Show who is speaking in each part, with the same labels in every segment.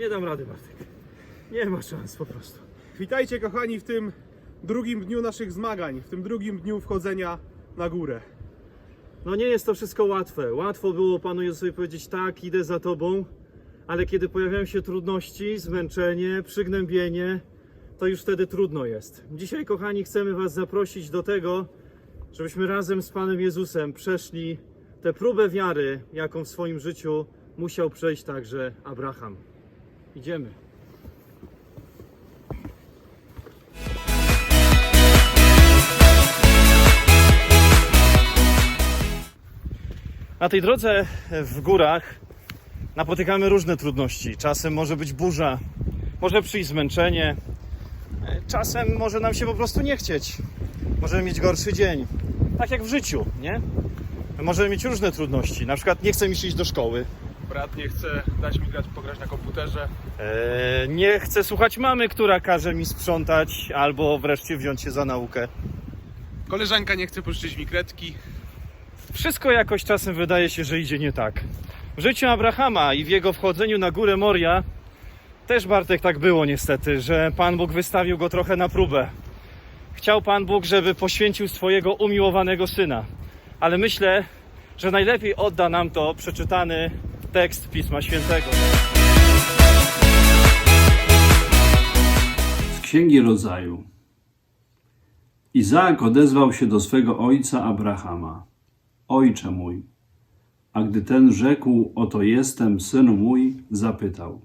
Speaker 1: Nie dam rady, Bartek. Nie ma szans po prostu.
Speaker 2: Witajcie kochani w tym drugim dniu naszych zmagań, w tym drugim dniu wchodzenia na górę.
Speaker 1: No nie jest to wszystko łatwe. Łatwo było Panu Jezusowi powiedzieć tak, idę za Tobą, ale kiedy pojawiają się trudności, zmęczenie, przygnębienie, to już wtedy trudno jest. Dzisiaj, kochani, chcemy Was zaprosić do tego, żebyśmy razem z Panem Jezusem przeszli tę próbę wiary, jaką w swoim życiu musiał przejść także Abraham. Idziemy. Na tej drodze w górach napotykamy różne trudności. Czasem może być burza, może przyjść zmęczenie, czasem może nam się po prostu nie chcieć. Możemy mieć gorszy dzień. Tak jak w życiu, nie? Możemy mieć różne trudności. Na przykład nie chce mi się iść do szkoły,
Speaker 2: Brat nie chce dać mi grać, pograć na komputerze.
Speaker 1: Eee, nie chcę słuchać mamy, która każe mi sprzątać, albo wreszcie wziąć się za naukę.
Speaker 2: Koleżanka nie chce pożyczyć mi kredki.
Speaker 1: Wszystko jakoś czasem wydaje się, że idzie nie tak. W życiu Abrahama i w jego wchodzeniu na górę Moria też Bartek tak było niestety, że Pan Bóg wystawił go trochę na próbę. Chciał Pan Bóg, żeby poświęcił swojego umiłowanego syna. Ale myślę, że najlepiej odda nam to przeczytany tekst Pisma Świętego.
Speaker 3: Z Księgi Rodzaju. Izaak odezwał się do swego ojca Abrahama. Ojcze mój. A gdy ten rzekł, oto jestem, synu mój, zapytał.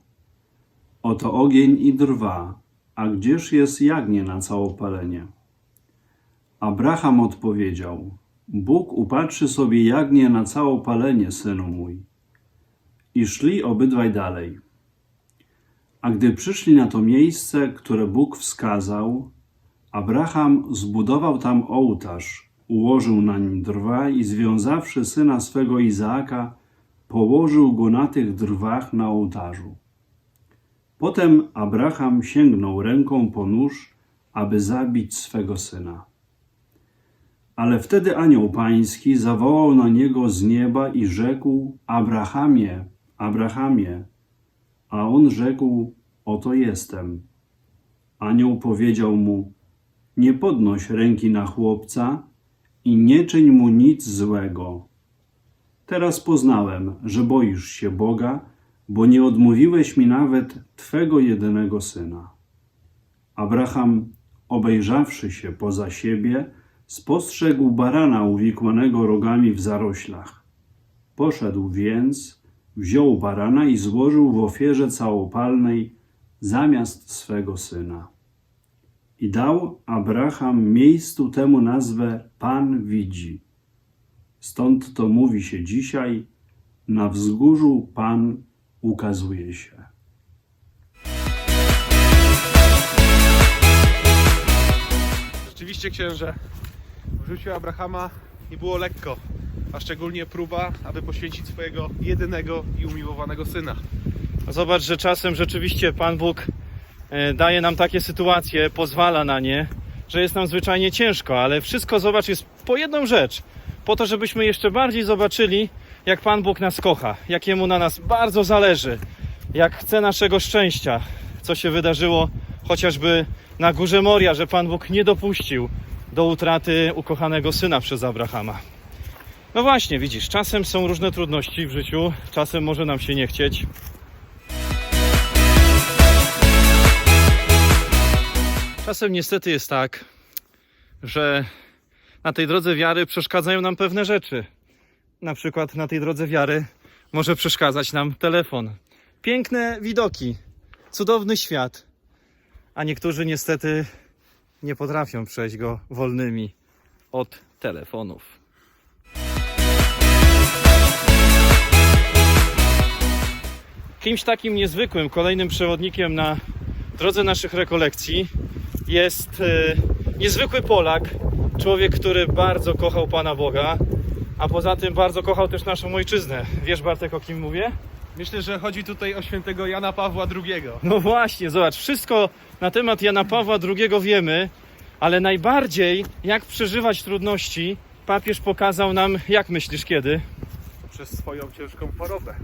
Speaker 3: Oto ogień i drwa, a gdzież jest jagnię na całopalenie? Abraham odpowiedział, Bóg upatrzy sobie jagnię na całopalenie, synu mój. I szli obydwaj dalej. A gdy przyszli na to miejsce, które Bóg wskazał, Abraham zbudował tam ołtarz, ułożył na nim drwa i związawszy syna swego Izaaka, położył go na tych drwach na ołtarzu. Potem Abraham sięgnął ręką po nóż, aby zabić swego syna. Ale wtedy anioł pański zawołał na niego z nieba i rzekł: Abrahamie, Abrahamie. A on rzekł: Oto jestem. Anioł powiedział mu: Nie podnoś ręki na chłopca i nie czyń mu nic złego. Teraz poznałem, że boisz się Boga, bo nie odmówiłeś mi nawet twego jedynego syna. Abraham, obejrzawszy się poza siebie, spostrzegł barana uwikłanego rogami w zaroślach. Poszedł więc, wziął barana i złożył w ofierze całopalnej zamiast swego syna. I dał Abraham miejscu temu nazwę Pan widzi. Stąd to mówi się dzisiaj, na wzgórzu Pan ukazuje się.
Speaker 2: Rzeczywiście, księże, w życiu Abrahama nie było lekko, a szczególnie próba, aby poświęcić swojego jedynego i umiłowanego syna.
Speaker 1: Zobacz, że czasem rzeczywiście Pan Bóg e, daje nam takie sytuacje, pozwala na nie, że jest nam zwyczajnie ciężko, ale wszystko, zobacz, jest po jedną rzecz. Po to, żebyśmy jeszcze bardziej zobaczyli, jak Pan Bóg nas kocha, jak Jemu na nas bardzo zależy, jak chce naszego szczęścia, co się wydarzyło chociażby na górze Moria, że Pan Bóg nie dopuścił do utraty ukochanego syna przez Abrahama. No właśnie, widzisz, czasem są różne trudności w życiu, czasem może nam się nie chcieć, Czasem niestety jest tak, że na tej drodze wiary przeszkadzają nam pewne rzeczy. Na przykład na tej drodze wiary może przeszkadzać nam telefon. Piękne widoki, cudowny świat, a niektórzy niestety nie potrafią przejść go wolnymi od telefonów. Kimś takim niezwykłym, kolejnym przewodnikiem na drodze naszych rekolekcji jest e, niezwykły Polak, człowiek, który bardzo kochał Pana Boga, a poza tym bardzo kochał też naszą ojczyznę. Wiesz Bartek o kim mówię?
Speaker 2: Myślę, że chodzi tutaj o świętego Jana Pawła II.
Speaker 1: No właśnie, zobacz, wszystko na temat Jana Pawła II wiemy, ale najbardziej jak przeżywać trudności papież pokazał nam, jak myślisz kiedy?
Speaker 2: Przez swoją ciężką chorobę.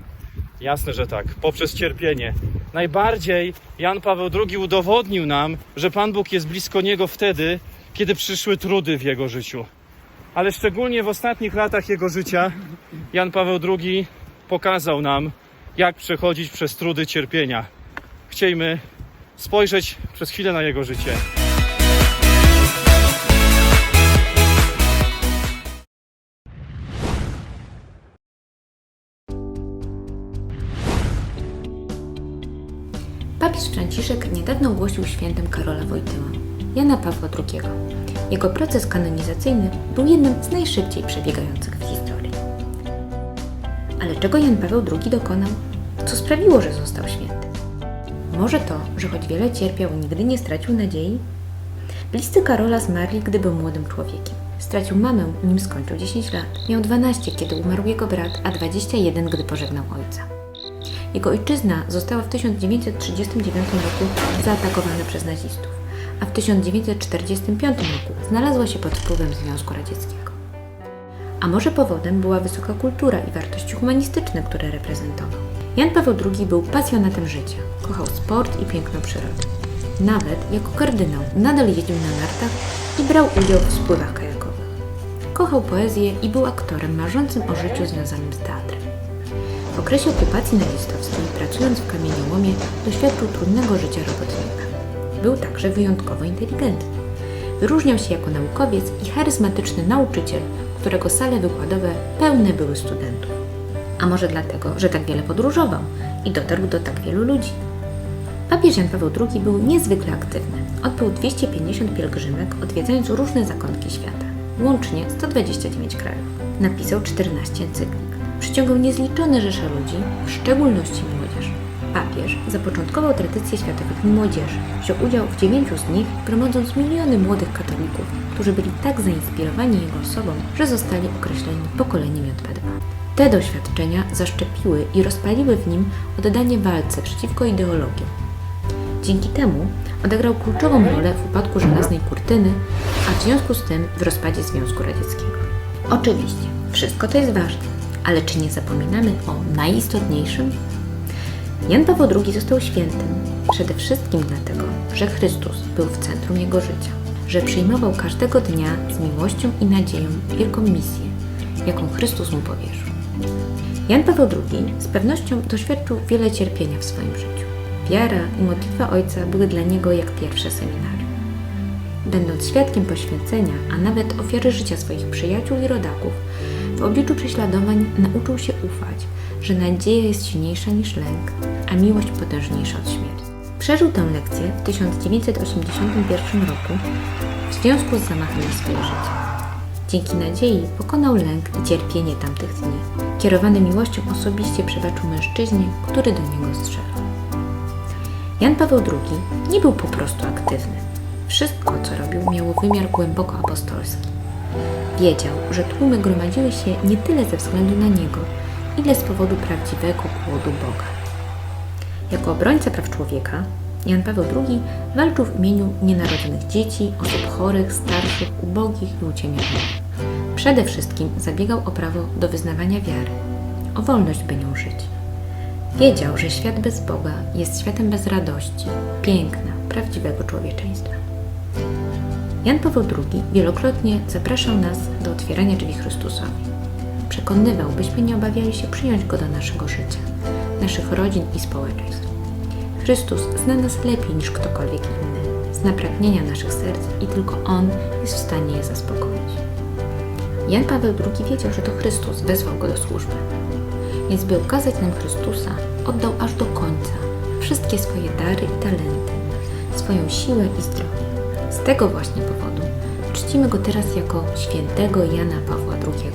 Speaker 1: Jasne, że tak, poprzez cierpienie. Najbardziej Jan Paweł II udowodnił nam, że Pan Bóg jest blisko niego wtedy, kiedy przyszły trudy w jego życiu. Ale szczególnie w ostatnich latach jego życia Jan Paweł II pokazał nam, jak przechodzić przez trudy cierpienia. Chciejmy spojrzeć przez chwilę na jego życie.
Speaker 4: Papież Franciszek niedawno ogłosił świętym Karola Wojtyłę, Jana Pawła II. Jego proces kanonizacyjny był jednym z najszybciej przebiegających w historii. Ale czego Jan Paweł II dokonał? Co sprawiło, że został święty? Może to, że choć wiele cierpiał, nigdy nie stracił nadziei? Bliscy Karola zmarli, gdy był młodym człowiekiem. Stracił mamę, nim skończył 10 lat. Miał 12, kiedy umarł jego brat, a 21, gdy pożegnał ojca. Jego ojczyzna została w 1939 roku zaatakowana przez nazistów, a w 1945 roku znalazła się pod wpływem Związku Radzieckiego. A może powodem była wysoka kultura i wartości humanistyczne, które reprezentował. Jan Paweł II był pasjonatem życia, kochał sport i piękną przyrodę. Nawet jako kardynał nadal jeździł na nartach i brał udział w spływach kajakowych. Kochał poezję i był aktorem marzącym o życiu związanym z teatrem. W okresie okupacji nazistowskiej, pracując w kamieniołomie, doświadczył trudnego życia robotnika. Był także wyjątkowo inteligentny. Wyróżniał się jako naukowiec i charyzmatyczny nauczyciel, którego sale wykładowe pełne były studentów. A może dlatego, że tak wiele podróżował i dotarł do tak wielu ludzi. Papież Jan Paweł II był niezwykle aktywny. Odbył 250 pielgrzymek, odwiedzając różne zakątki świata, łącznie 129 krajów. Napisał 14 encyklik. Przyciągał niezliczone rzesze ludzi, w szczególności młodzież. Papież zapoczątkował tradycję światowych młodzieży. Wziął udział w dziewięciu z nich, gromadząc miliony młodych katolików, którzy byli tak zainspirowani jego osobą, że zostali określeni pokoleniem JP2. Te doświadczenia zaszczepiły i rozpaliły w nim oddanie walce przeciwko ideologiom, Dzięki temu odegrał kluczową rolę w upadku żelaznej kurtyny, a w związku z tym w rozpadzie Związku Radzieckiego. Oczywiście, wszystko to jest ważne, ale czy nie zapominamy o najistotniejszym? Jan Paweł II został świętym przede wszystkim dlatego, że Chrystus był w centrum jego życia, że przyjmował każdego dnia z miłością i nadzieją wielką misję, jaką Chrystus mu powierzył. Jan Paweł II z pewnością doświadczył wiele cierpienia w swoim życiu. Wiara i modlitwa ojca były dla niego jak pierwsze seminarium. Będąc świadkiem poświęcenia, a nawet ofiary życia swoich przyjaciół i rodaków, w obliczu prześladowań nauczył się ufać, że nadzieja jest silniejsza niż lęk, a miłość potężniejsza od śmierci. Przeżył tę lekcję w 1981 roku w związku z zamachem na swoje życie. Dzięki nadziei pokonał lęk i cierpienie tamtych dni. Kierowany miłością osobiście przebaczył mężczyźnie, który do niego strzelał. Jan Paweł II nie był po prostu aktywny. Wszystko, co robił, miało wymiar głęboko apostolski. Wiedział, że tłumy gromadziły się nie tyle ze względu na niego, ile z powodu prawdziwego głodu Boga. Jako obrońca praw człowieka, Jan Paweł II walczył w imieniu nienarodzonych dzieci, osób chorych, starszych, ubogich i uciemnionych. Przede wszystkim zabiegał o prawo do wyznawania wiary, o wolność, by nią żyć. Wiedział, że świat bez Boga jest światem bez radości, piękna, prawdziwego człowieczeństwa. Jan Paweł II wielokrotnie zapraszał nas do otwierania drzwi Chrystusowi. Przekonywał, byśmy nie obawiali się przyjąć Go do naszego życia, naszych rodzin i społeczeństw. Chrystus zna nas lepiej niż ktokolwiek inny, zna pragnienia naszych serc i tylko On jest w stanie je zaspokoić. Jan Paweł II wiedział, że to Chrystus wezwał go do służby. Więc by ukazać nam Chrystusa, oddał aż do końca wszystkie swoje dary i talenty, swoją siłę i zdrowie. Z tego właśnie powodu czcimy go teraz jako świętego Jana Pawła II.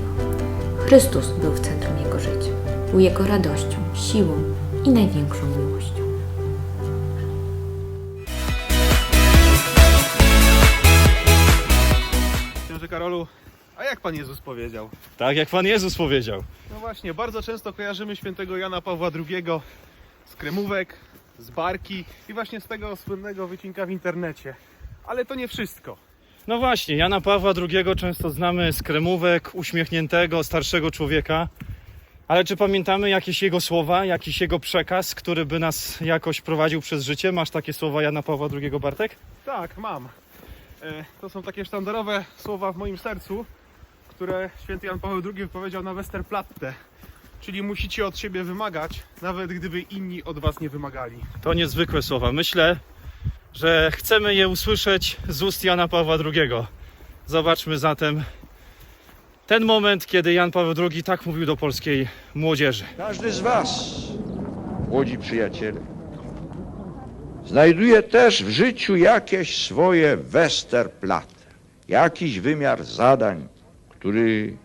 Speaker 4: Chrystus był w centrum jego życia, był jego radością, siłą i największą miłością.
Speaker 2: Księże Karolu, a jak Pan Jezus powiedział?
Speaker 1: Tak jak Pan Jezus powiedział.
Speaker 2: No właśnie, bardzo często kojarzymy świętego Jana Pawła II z kremówek, z barki i właśnie z tego słynnego wycinka w internecie. Ale to nie wszystko.
Speaker 1: No właśnie, Jana Pawła II często znamy z kremówek, uśmiechniętego, starszego człowieka. Ale czy pamiętamy jakieś jego słowa, jakiś jego przekaz, który by nas jakoś prowadził przez życie? Masz takie słowa Jana Pawła II, Bartek?
Speaker 2: Tak, mam. E, To są takie sztandarowe słowa w moim sercu, które święty Jan Paweł II wypowiedział na Westerplatte. Czyli musicie od siebie wymagać, nawet gdyby inni od was nie wymagali.
Speaker 1: To niezwykłe słowa. Myślę, że chcemy je usłyszeć z ust Jana Pawła II. Zobaczmy zatem ten moment, kiedy Jan Paweł II tak mówił do polskiej młodzieży.
Speaker 5: Każdy z Was, młodzi przyjaciele, znajduje też w życiu jakieś swoje Westerplatte, jakiś wymiar zadań, który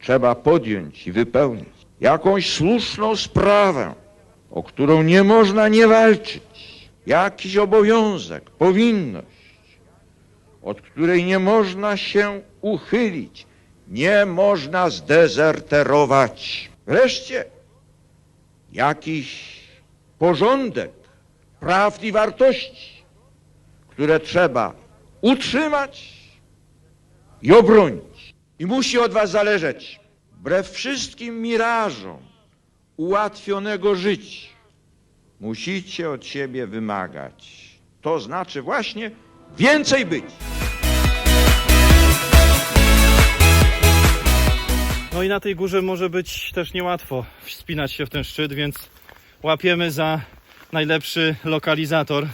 Speaker 5: trzeba podjąć i wypełnić, jakąś słuszną sprawę, o którą nie można nie walczyć, jakiś obowiązek, powinność, od której nie można się uchylić, nie można zdezerterować. Wreszcie jakiś porządek praw i wartości, które trzeba utrzymać i obronić. I musi od Was zależeć, wbrew wszystkim mirażom ułatwionego życia, musicie od siebie wymagać. To znaczy właśnie więcej być.
Speaker 1: No i na tej górze może być też niełatwo wspinać się w ten szczyt, więc łapiemy za najlepszy lokalizator,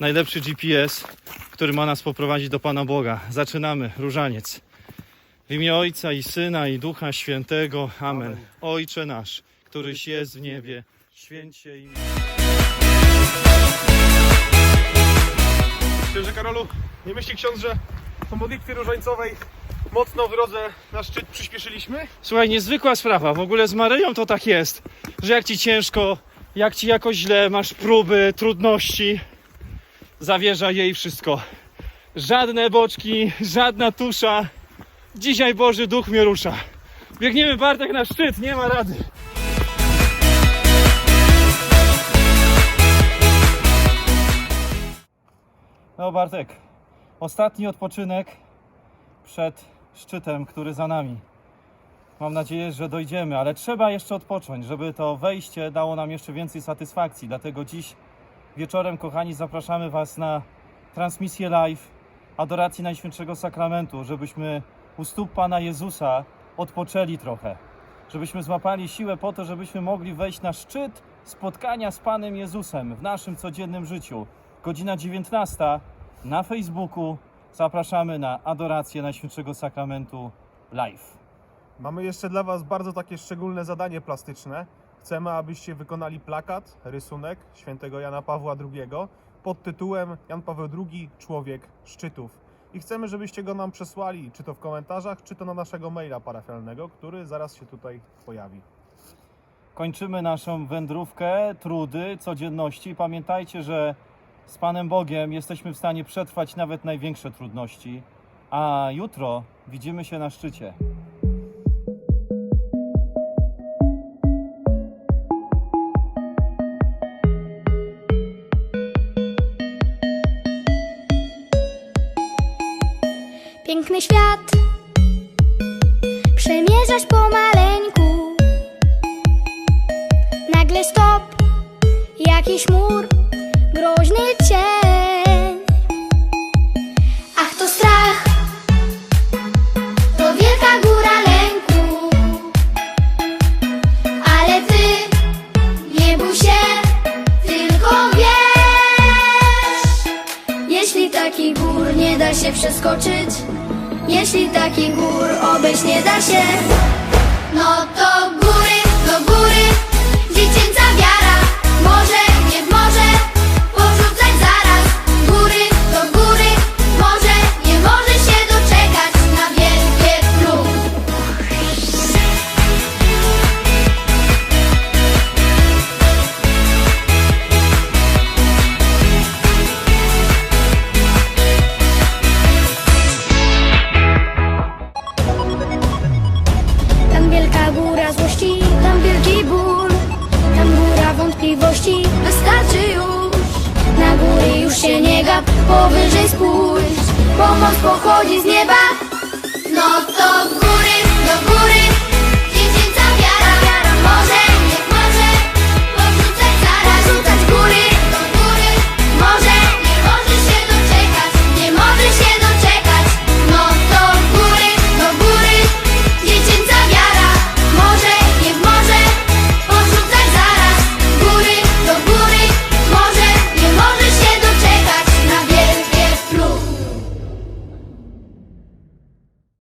Speaker 1: najlepszy GPS, który ma nas poprowadzić do Pana Boga. Zaczynamy, różaniec. W imię Ojca i Syna i Ducha Świętego. Amen. Ojcze nasz, któryś jest w niebie, święć się imię.
Speaker 2: Księże Karolu, nie myśli ksiądz, że po modlitwie różańcowej mocno w drodze na szczyt przyspieszyliśmy?
Speaker 1: Słuchaj, niezwykła sprawa. W ogóle z Maryją to tak jest, że jak ci ciężko, jak ci jakoś źle, masz próby, trudności, zawierza jej wszystko. Żadne boczki, żadna tusza. Dzisiaj Boży Duch mnie rusza. Biegniemy Bartek na szczyt, nie ma rady. No Bartek, ostatni odpoczynek przed szczytem, który za nami. Mam nadzieję, że dojdziemy, ale trzeba jeszcze odpocząć, żeby to wejście dało nam jeszcze więcej satysfakcji. Dlatego dziś wieczorem, kochani, zapraszamy Was na transmisję live adoracji Najświętszego Sakramentu, żebyśmy u stóp Pana Jezusa odpoczęli trochę. Żebyśmy złapali siłę po to, żebyśmy mogli wejść na szczyt spotkania z Panem Jezusem w naszym codziennym życiu. Godzina 19 na Facebooku. Zapraszamy na adorację Najświętszego Sakramentu live.
Speaker 2: Mamy jeszcze dla Was bardzo takie szczególne zadanie plastyczne. Chcemy, abyście wykonali plakat, rysunek świętego Jana Pawła II pod tytułem Jan Paweł II Człowiek Szczytów. I chcemy, żebyście go nam przesłali, czy to w komentarzach, czy to na naszego maila parafialnego, który zaraz się tutaj pojawi.
Speaker 1: Kończymy naszą wędrówkę, trudy, codzienności. Pamiętajcie, że z Panem Bogiem jesteśmy w stanie przetrwać nawet największe trudności. A jutro widzimy się na szczycie.
Speaker 6: Piękny świat Przemierzasz pomaleńku Nagle stop Jakiś mur Groźny cień. Ach to strach. To wielka góra lęku. Ale ty Nie bój się Tylko wiesz. Jeśli takich gór nie da się przeskoczyć, jeśli takich gór obejść nie da się,